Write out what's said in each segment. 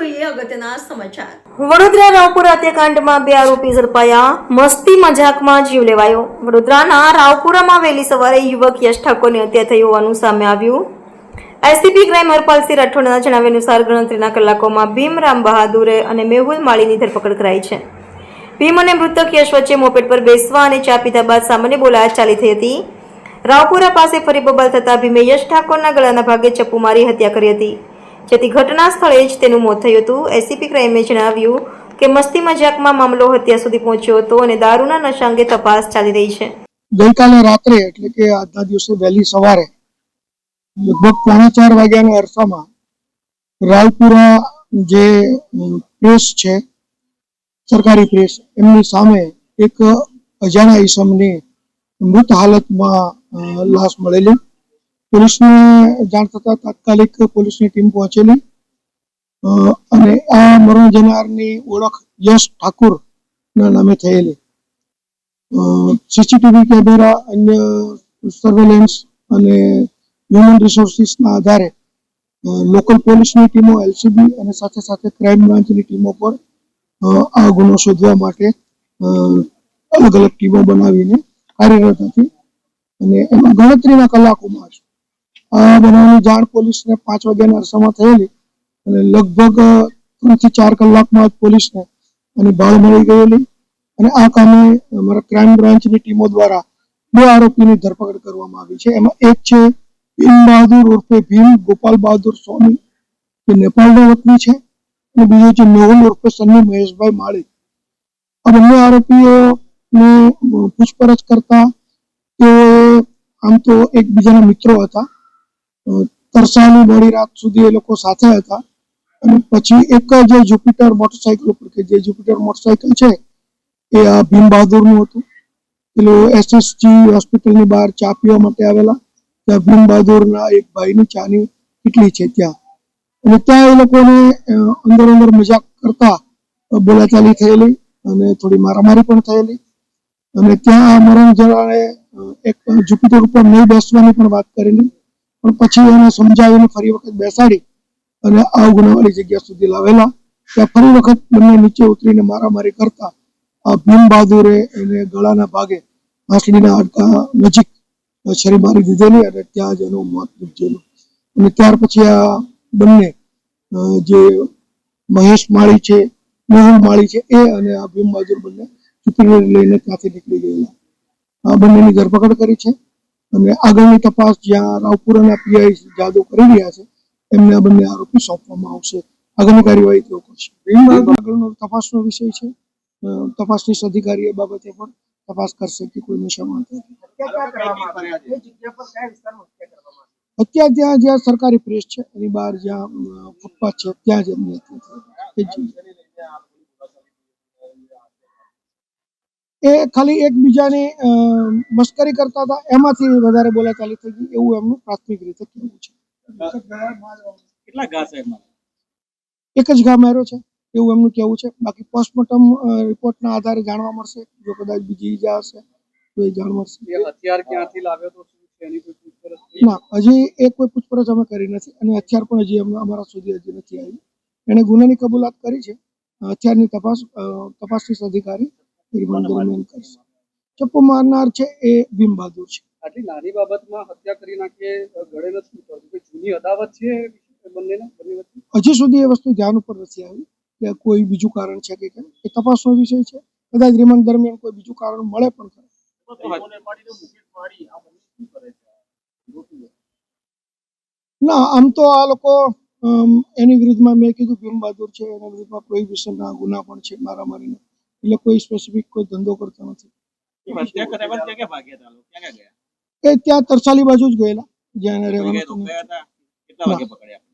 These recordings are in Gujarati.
જોઈએ અગત્યના સમાચાર. વડોદરા રાવપુરા હત્યાકાંડમાં બે આરોપી ઝડપાયા. મસ્તી મજાકમાં જીવ લેવાયો. વડોદરાના રાવપુરામાં વહેલી સવારે યુવક યશ ઠાકોરની હત્યા થઈ હોવાનું સામે આવ્યું. એસીપી ક્રાઇમ હરપાલસિંહ રાઠોડના જણાવ્યા અનુસાર ગણતરીના કલાકોમાં ભીમરામ બહાદુરે અને મેહુલ માળીની ધરપકડ કરાઈ છે. ભીમ અને મૃતક યશ વચ્ચે મોપેટ પર બેસવા અને ચા પીધા બાદ સામાન્ય બોલાયા ચાલી થઈ હતી. રાવપુરા પાસે ફરી બબાલ થતા ભીમે યશ ઠાકોરના ગળાના ભાગે ચપ્પુ મારી હત્યા કરી હતી. જેથી ઘટના સ્થળે જ તેનું મોત થયું હતું. એસીપી ક્રાઇમે જણાવ્યું કે મસ્તી મજાકમાં મામલો હત્યા સુધી પહોંચ્યો હતો અને દારૂના નશા અંગે તપાસ ચાલી રહી છે. ગઈકાલે રાત્રે, એટલે કે આજના દિવસે વહેલી સવારે, લગભગ પોણા ચાર વાગ્યાના અરસામાં રાવપુરા જે પ્રેસ છે, સરકારી પ્રેસ, એમની સામે એક અજાણા ઈસમની મૃત હાલતમાં લાશ મળેલી. પોલીસને જાણ થતાં તાત્કાલિક પોલીસની ટીમ પહોંચેલી. અને આ મરણ જનારની ઓળખ યશ ઠાકુરના નામે થયેલી. સીસીટીવી કેમેરા, અન્ય સર્વેલન્સ અને હ્યુમન રિસોર્સિસના આધારે લોકલ પોલીસની ટીમો એલસીબી અને સાથે સાથે ક્રાઇમ બ્રાન્ચની ટીમો પર આ ગુનો શોધવા માટે અલગ અલગ ટીમો બનાવીને કાર્યરત હતી. અને એમાં ગણતરીના કલાકોમાં જ આ બનાવની જાણ પોલીસને પાંચ વાગ્યાના અરસામાં થયેલી અને લગભગ ત્રણથી ચાર કલાકમાં જ પોલીસને અને ભાળ મળી ગયેલી અને આ કામે અમારા ક્રાઇમ બ્રાન્ચની ટીમો દ્વારા બે આરોપીની ધરપકડ કરવામાં આવી છે. એમાં એક છે ભીમ બહાદુર ઉર્ફે ભીમ ગોપાલ બહાદુર સ્વામી, જે નેપાળનો વતની છે, અને બીજો છે મેહુલ ઉર્ફે સન્ની મહેશભાઈ માળી. આ બંને આરોપીઓને પૂછપરછ કરતા તેઓ આમ તો એકબીજાના મિત્રો હતા. તરસાની મોડી રાત સુધી એ લોકો સાથે હતા. અને પછી એક જે જુપિટર મોટરસાયકલ ઉપર કે જે જુપિટર મોટરસાયકલ છે, એ આ ભીમ બહાદુરનું હતું. પેલું એસએસજી હોસ્પિટલની બહાર ચા પીવા માટે આવેલા. ત્યાં ભીમ બહાદુરના એક ભાઈની ચાની કેટલી છે ત્યાં. અને ત્યાં એ લોકોને અંદર અંદર મજાક કરતા બોલાચાલી થયેલી અને થોડી મારામારી પણ થયેલી. અને ત્યાં મરણ જણાએ એક જુપિટર ઉપર નહીં બેસવાની પણ વાત કરેલી. પણ પછી એને સમજાવીને ફરી વખત બેસાડી અને આ ગુનાવાળી જગ્યા સુધી લાવેલા. ત્યાં ફરી વખત બંને નીચે ઉતરીને મારામારી કરતા આ ભીમ બહાદુરે એને ગળાના ભાગે હાંસડીના હાડકા નજીક છરી મારી દીધેલી અને ત્યાં જ એનું મોત નીપજેલું. અને ત્યાર પછી આ બંને જે મહેશ માળી છે મેહુલ માળી છે, એ અને આ ભીમ બહાદુર બંને ચૂંટણી લઈને ત્યાંથી નીકળી ગયેલા. આ બંનેની ધરપકડ કરી છે. અને આગળની તપાસ જ્યાં રાવપુરાના પીઆઈ જાદવ કરી રહ્યા છે એમને આ બંને આરોપી સોંપવામાં આવશે. આગળની કાર્યવાહી તેઓ કરશે. આગળનો તપાસનો વિષય છે. તપાસનીશ અધિકારી એ બાબતે પણ તપાસ કરશે કે કોઈ નશામાં અત્યારે ત્યાં જ્યાં સરકારી પ્રેસ છે એની બહાર જ્યાં ફૂટપાથ છે ત્યાં જ એમની હત્યા થઈ. એ ખાલી એકબીજાની મશ્કરી મસ્કરી કરતા હતા. એમાંથી વધારે બોલાચાલી થઈ ગઈ. એવું એમનું પ્રાથમિક રીતે કહેવું છે. કેટલા ઘા એક જ ઘા માર્યો છે. એવું એમનું કહેવું છે. બાકી પોસ્ટમોર્ટમ રિપોર્ટના આધારે જાણવા મળશે. જો કદાચ બીજી ઈજા હશે તો એ જાણવા મળશે. હથિયાર ક્યાંથી લાવ્યો તો શું છે? એની કોઈ પૂછપરછ થઈ? ના હજી એ કોઈ પૂછપરછ અમે કરી નથી. અને હથિયાર પણ હજી અમારા સુધી હજી નથી આવી. એણે ગુનાની કબૂલાત કરી છે. હથિયારની તપાસ તપાસનીશ અધિકારી રિમાન્ડ દરમિયાન કરશે. ચપ્પુ મારનાર છે એ ભીમ બહાદુર છે. આટલી નાની બાબતમાં હત્યા કરી નાખીએ ગળે નથી ઉતરતું. જૂની અદાવત છે હજી સુધી એ વસ્તુ ધ્યાન ઉપર નથી આવી કે કોઈ બીજું કારણ છે કે કેમ. એ તપાસનો વિષય છે. કદાચ રિમાન્ડ દરમિયાન કોઈ બીજું કારણ મળે પણ ખરે. ના આમ તો આ લોકો એની વિરુદ્ધમાં મેં કીધું ભીમ બહાદુર છે એના વિરુદ્ધમાં પ્રોહિબિશનના ગુના પણ છે મારામારીના. એટલે કોઈ સ્પેસિફિક કોઈ ધંધો કરતો નથી. એ ત્યાં તરસાલી બાજુ જ ગયેલા જ્યાં રહેવાનું ગયા હતું. રોકાયા હતા? કેટલા વાગે પકડ્યા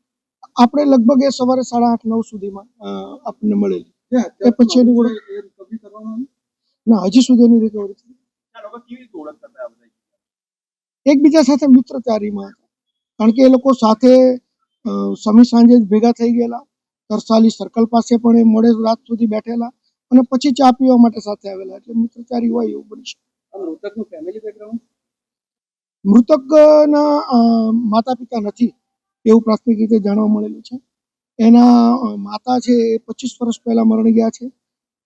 આપણે લગભગ એ સવારે સાડા આઠ નવ સુધીમાં આપણને મળેલી. એ પછી એની ઓળખ ના? હજી સુધી એની રિકવરી થઈ? એકબીજા સાથે મિત્રતારીમાં હતા. કારણ કે એ લોકો સાથે સમી સાંજે જ ભેગા થઈ ગયેલા. તરસાલી સર્કલ પાસે પણ એ મોડે રાત સુધી બેઠેલા. અને પછી ચા પીવા માટે સાથે આવેલા. એટલે મિત્રચારી હોય એવું બની શકે. મૃતકનું ફેમિલી બેકગ્રાઉન્ડ મૃતકના માતા પિતા નથી એવું પ્રાથમિક રીતે જાણવા મળેલું છે. એના માતા છે એ પચીસ વર્ષ પહેલા મરણ ગયા છે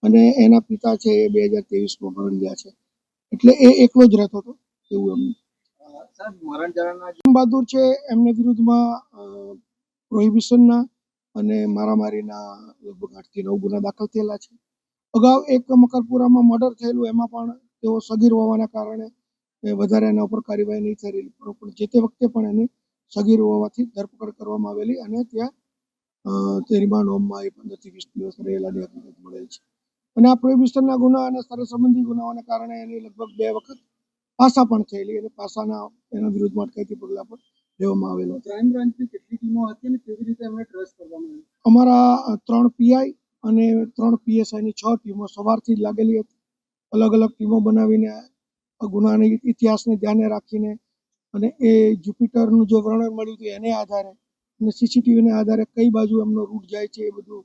અને એના પિતા છે એ બે હજાર ત્રેવીસમાં મરણ ગયા છે. એટલે એ એકલો જ રહેતો હતો એવું એમનું બહાદુર છે એમને વિરુદ્ધમાં પ્રોહિબિશનના અને મારામારીના લગભગ આઠથી નવ ગુના દાખલ થયેલા છે. અગાઉ એક મકરપુરામાં મર્ડર થયેલું એમાં પણ તેઓ સગીર હોવાના કારણે એ વધારે એના ઉપર કાર્યવાહી નહીં થયેલી પણ જે તે વખતે પણ એની સગીર હોવાથી ધરપકડ કરવામાં આવેલી અને ત્યાં તે રિમાન્ડ હોમમાં એ પંદરથી વીસ દિવસ રહેલાની હકીકત મળેલ છે. અને આ પ્રોહિબિશનના ગુના અને સર સંબંધી ગુનાઓને કારણે એની લગભગ બે વખત પાસા પણ થયેલી અને પાસાના એના વિરુદ્ધમાં અટકાયતી પગલાં પણ લેવામાં આવેલો. ક્રાઇમ બ્રાન્ચની કેટલી ટીમો હતી અને કેવી રીતે એમને ટ્રેસ કરવામાં આવ્યું? અમારા ત્રણ પીઆઈ અને ત્રણ પીએસઆઈની છ ટીમો સવારથી જ લાગેલી હતી. અલગ અલગ ટીમો બનાવીને આ ગુનાની ઇતિહાસને ધ્યાને રાખીને અને એ જુપિટરનું જો વર્ણન મળ્યું હતું એને આધારે અને સીસીટીવીને આધારે કઈ બાજુ એમનો રૂટ જાય છે એ બધું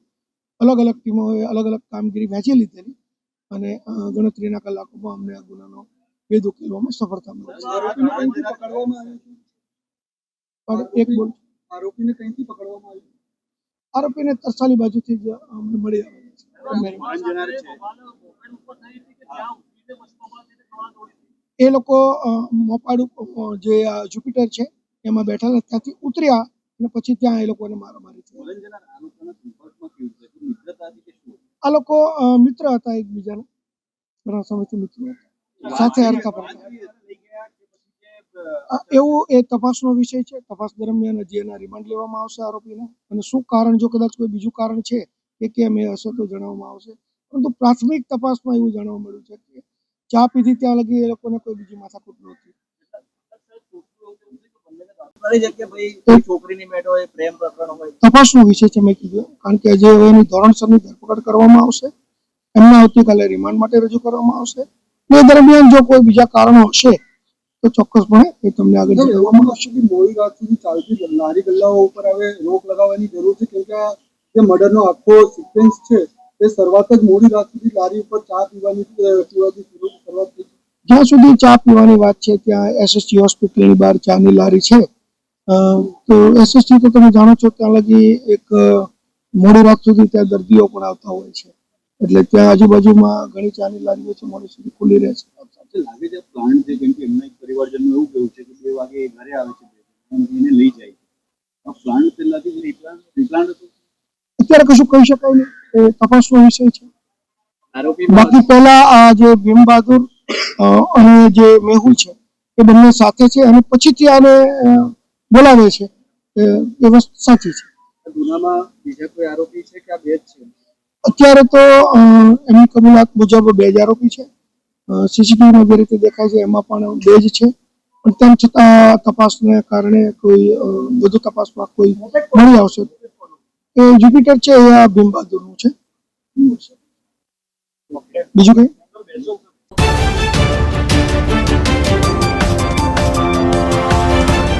અલગ અલગ ટીમોએ અલગ અલગ કામગીરી વહેંચી લીધેલી અને ગણતરીના કલાકોમાં અમને આ ગુનાનો ભેદ ઉકેલવામાં સફળતા મળી. પણ એક બોલ. આરોપીને કઈથી પકડવામાં આવ્યું? આરોપીને તરસાલી બાજુથી જ અમને મળી આવે એ લોકો મોપાડ જે જુપિટર છે, એમાં બેઠેલા ત્યાંથી ઉતર્યા અને પછી ત્યાં એ લોકોને મારામારી થઈ. આ લોકો મિત્ર હતા એકબીજાના. ઘણા સમયથી મિત્રો હતા. સાથે હરતા આ એવું એ તપાસનો વિષય છે. તપાસ દરમિયાન હજી એના રિમાન્ડ લેવામાં આવશે આરોપીને. અને શું કારણ જો કદાચ કોઈ બીજું કારણ છે કે કેમ એ હશે તો જણાવવામાં આવશે. પરંતુ પ્રાથમિક તપાસમાં એવું જાણવા મળ્યું છે કે ચા પીધી ત્યાં લગી એ લોકોને કોઈ બીજી માથાકૂટ નહોતી. ઘણી કોઈ છોકરીની મેટ પ્રેમ હોય. તપાસનો વિષય છે મેં કીધું. કારણ કે હજી એની ધોરણસરની ધરપકડ કરવામાં આવશે. એમને આવતીકાલે રિમાન્ડ માટે રજૂ કરવામાં આવશે. એ દરમિયાન જો કોઈ બીજા કારણો હશે તો ચોક્કસપણે એ તમને આગળ જણાવવામાં આવશે કે મોડી રાત સુધી ચાલતી લારી ગલ્લાઓ ઉપર હવે રોક લગાવવાની જરૂર છે કેમ કે જે મર્ડરનો આખો સિક્વન્સ છે એ શરૂઆત જ મોડી રાત સુધી લારી ઉપર ચા પીવાની પીવાથી શરૂ શરૂઆત થઈ જ્યાં સુધી ચા પીવાની વાત છે ત્યાં એસએસજી હોસ્પિટલની બહાર ચાની લારી છે. તો એસએસજી તો તમે જાણો છો ત્યાં લગી એક મોડી રાત સુધી ત્યાં દર્દીઓ પણ આવતા હોય છે. એટલે ત્યાં આજુબાજુમાં ઘણી ચાની લારીઓ છે મોડી સુધી ખુલ્લી રહે છે. લાગે છે પ્લાન્ટ છે કેમ કે એમના પરિવારજનનું એવું કેવું છે કે બે વાગે એ ઘરે આવે છે એને લઈ જાય છે. પ્લાન્ટ પહેલાથી રીપ્લાન્ટ હતું? અત્યારે કશું કહી શકાય નહીં. એ તપાસનો વિષય છે. આરોપી બાકી પહેલા આ જે ભીમ બહાદુર અને જે મેહુલ છે એ બંને સાથે છે અને પછીથી આને બોલાવે છે. એ વસ્તુ સાચી છે. આ ગુનામાં બીજા કોઈ આરોપી છે કે આ બે જ છે? અત્યારે તો એમની કબૂલાત મુજબ બે જ આરોપી છે. સીસીટીવીમાં જે રીતે દેખાય છે, એમાં પણ બે જ છે. પણ તેમ છતાં તપાસને કારણે કોઈ વધુ તપાસમાં કોઈ મળી આવશે. એ જુપિટર છે, એ આ ભીમ બહાદુરનું છે. બીજું કઈ?